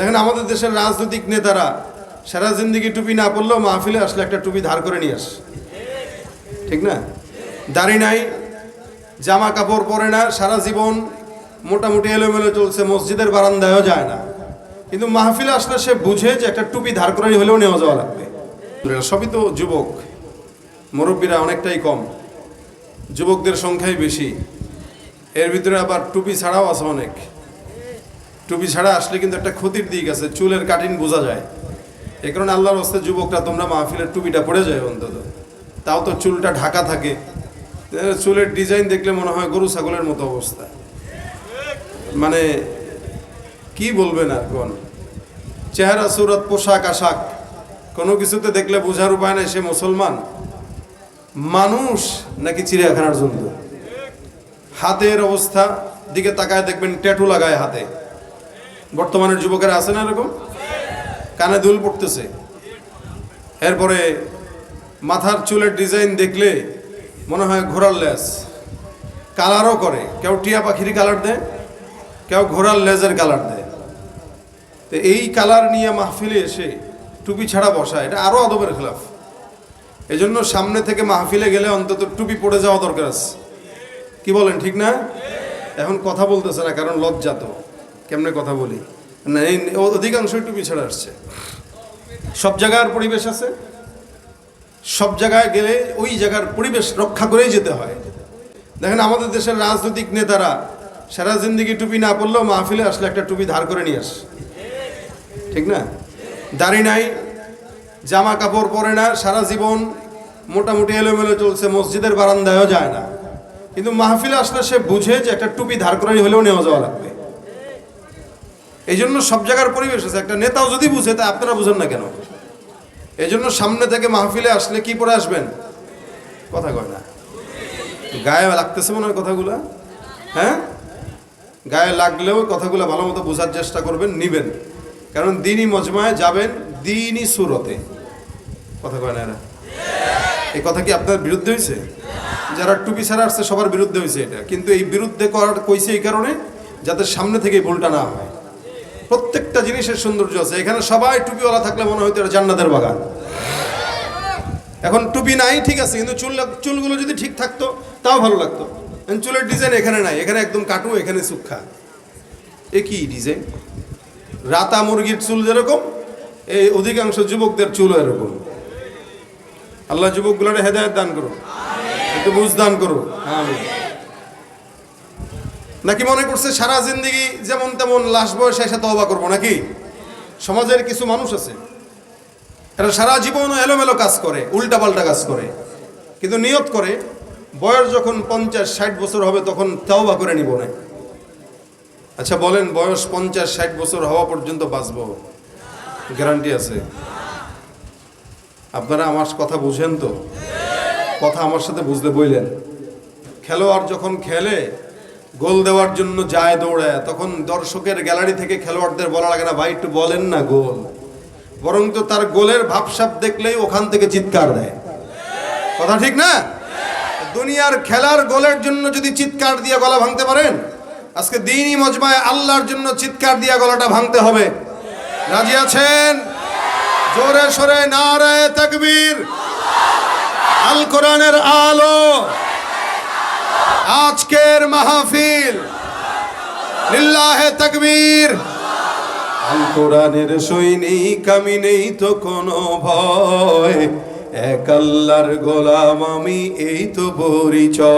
দেখেন আমাদের দেশের রাজনৈতিক নেতারা সারা জিন্দিগি টুপি না পড়লেও মাহফিলে আসলে একটা টুপি ধার করে নিয়ে আসে। ঠিক না? দাড়ি নাই, জামা কাপড় পরে না, সারা জীবন মোটামুটি এলোমেলো চলছে, মসজিদের বারান্দায়ও যায় না। কিন্তু মাহফিলে আসলে সে বুঝে যে একটা টুপি ধার করে হলেও নেওয়া যাওয়া লাগবে। সবই তো যুবক। মুরব্বীরা অনেকটাই কম। যুবকদের সংখ্যাই বেশি। এর ভিতরে আবার টুপি ছাড়াও আছে অনেক। টুপি ছাড়া আসলে কিন্তু একটা ক্ষতির দিক আছে, চুলের কাটিং বোঝা যায়। এ কারণে আল্লাহর হস্তে যুবকরা, তোমরা মাহফিলের টুপিটা পড়ে যায় অন্তত। তাও তো চুলটা ঢাকা থাকে। চুলের ডিজাইন দেখলে মনে হয় গরু, ছাগলের মতো অবস্থা। মানে কি বলবেন আর কোন? চেহারা, সুরত, পোশাক, আশাক, কোনো কিছুতে দেখলে বোঝার উপায় নাই, সে মুসলমান? মানুষ নাকি চিড়িয়াখানার জন্তু? হাতের অবস্থা, দিকে তাকায় দেখবেন ট্যাটু লাগায় হাতে। বর্তমানের যুবকেরা আছে না এরকম? কানে দুল পড়তেছে। এরপরে মাথার চুলের ডিজাইন দেখলে মনে হয় ঘোড়ার লেজ। কালারও করে। কেউ টিয়া পাখির কালার দেয়, কেউ ঘোড়ার লেজের কালার দেয়। তো এই কালার নিয়ে মাহফিলে এসে টুপি ছাড়া বসা, এটা আরও আদবের খেলাফ। এজন্য সামনে থেকে মাহফিলে গেলে অন্তত টুপি পড়ে যাওয়া দরকার আছে। কি বলেন, ঠিক না? এখন কথা বলতেছে না, কারণ লজ্জা তো কেমনে কথা বলি? না, এই অধিকাংশই টুপি ছাড়া আসছে। সব জায়গার পরিবেশ আছে। সব জায়গায় গেলে ওই জায়গার পরিবেশ রক্ষা করেই যেতে হয়। দেখেন, আমাদের দেশের রাজনৈতিক নেতারা সারা জিন্দিগি টুপি না পড়লেও মাহফিলে আসলে একটা টুপি ধার করে নিয়ে আসে। ঠিক না? দাড়ি নাই, জামা কাপড় পরে না, সারা জীবন মোটামুটি এলোমেলো চলছে, মসজিদের বারান্দায়ও যায় না। কিন্তু মাহফিলে আসলে সে বুঝে যে একটা টুপি ধার করে হলেও নেওয়া যাওয়া লাগবে। এই জন্য সব জায়গার পরিবেশ আছে। একটা নেতাও যদি বুঝে, তা আপনারা বুঝেন না কেন? এই জন্য সামনে থেকে মাহফিলে আসলে কি পরে আসবেন? কথা কয় না। গায়ে লাগতেছে মনে হয় কথাগুলো? হ্যাঁ? গায়ে লাগলেও কথাগুলো ভালো মতো বোঝার চেষ্টা করবেন, নিবেন। কারণ দিনই মজমায় যাবেন, দিনই সুরতে। কথা কয় না এরা? এই কথা কি আপনার বিরুদ্ধে হয়েছে যারা টুপি ছাড়া আসছে, সবার বিরুদ্ধে হয়েছে এটা। কিন্তু এই বিরুদ্ধে করার কইছে এই কারণে যাতে সামনে থেকে ভুলটা না হয়। প্রত্যেকটা জিনিসের সৌন্দর্য আছে। এখানে সবাই টুপিওয়ালা থাকলে মনে হয়তো এটা জান্নাতের বাগান। এখন টুপি নাই, ঠিক আছে, কিন্তু চুল চুলগুলো যদি ঠিক থাকতো, তাও ভালো লাগতো। চুলের ডিজাইন এখানে নাই, এখানে একদম কাটু, এখানে সুক্ষা এ কি ডিজাইন? রাতা মুরগির চুল যেরকম, এই অধিকাংশ যুবকদের চুল এরকম। আল্লাহ যুবকগুলোর হেদায়ত দান করো একটু বুঝ দান করো আমি নাকি মনে করছে সারা জিন্দগি যেমন তেমন লাশ বয়সে এসে তওবা করব নাকি? সমাজের কিছু মানুষ আছে, এরা সারা জীবন এলোমেলো কাজ করে, উল্টাপাল্টা কাজ করে, কিন্তু নিয়ত করে বয়স যখন পঞ্চাশ ষাট বছর হবে তখন তওবা করে নিব না। আচ্ছা বলেন, বয়স পঞ্চাশ ষাট বছর হওয়া পর্যন্ত বাঁচব? গ্যারান্টি আছে। আপনারা আমার কথা বুঝেন তো? কথা আমার সাথে বুঝতে বইলেন। খেলোয়াড় যখন খেলে গোল দেওয়ার জন্য যায় দৌড়ায়। তখন দর্শকের গ্যালারি থেকে খেলোয়াড়দের বলা লাগে না, ভাই একটু বলেন না গোল। বরং তো তার গোলের ভাবসাব দেখলেই ওখান থেকে চিৎকার দেয়। কথা ঠিক না? দুনিয়ার খেলার গোলের জন্য যদি চিৎকার দিয়ে গলা ভাঙতে পারেন, আজকে দিনই মজমায় আল্লাহর জন্য চিৎকার দিয়া গলাটা ভাঙতে হবে। রাজি আছেন? জোরে সরে নারায় তাকবীর। আল কোরআনের আলো। আজকের মাহফিল। লিল্লাহে তকবীর। কোরআনের সৈনিক, আমি নেই তো কোনো ভয়। এক আল্লাহর গোলাম, আমি এই তো পরিচয়।